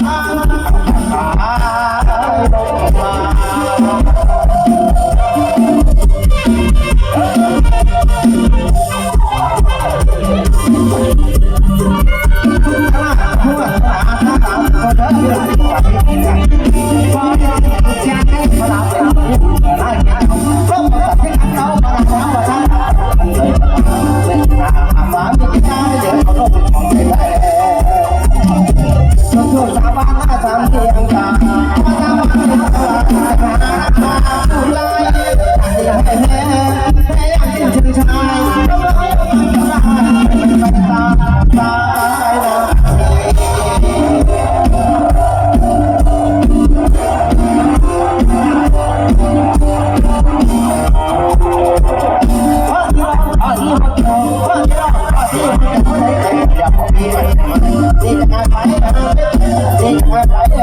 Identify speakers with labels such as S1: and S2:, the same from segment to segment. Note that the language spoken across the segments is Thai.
S1: Ah. Take You. body, take my body,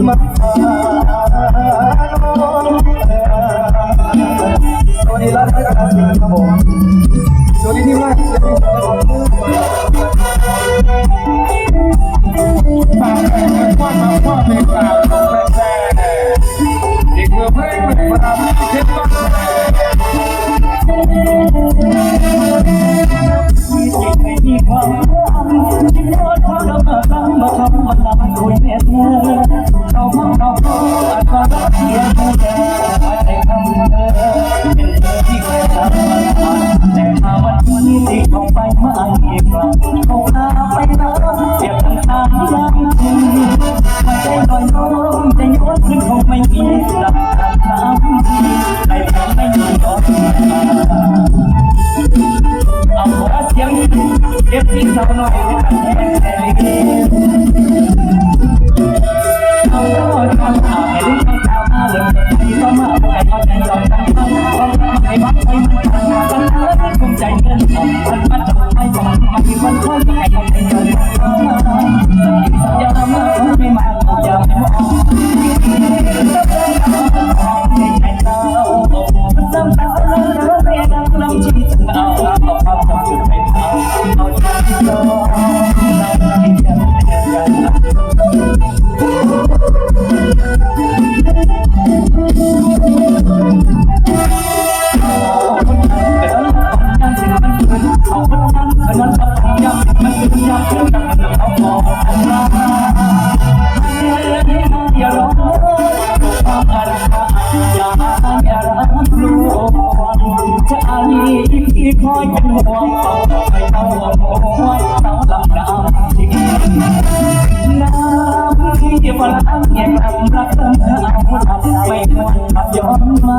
S1: สวัสดีร้านค้า
S2: การสินครับผมสวัดีที่มากเลย
S1: ฝากแฟนว่ามา
S3: ว่าเป็นฝากแฟนอีกเมื่อนฝากเว่ ที่คอยเป็นห่วงเขาไปเต้าหัวเต้าลำดำน้ำที่ฝรั่งเก็บรักรักเอาทำไม่ควรขับย้อนมา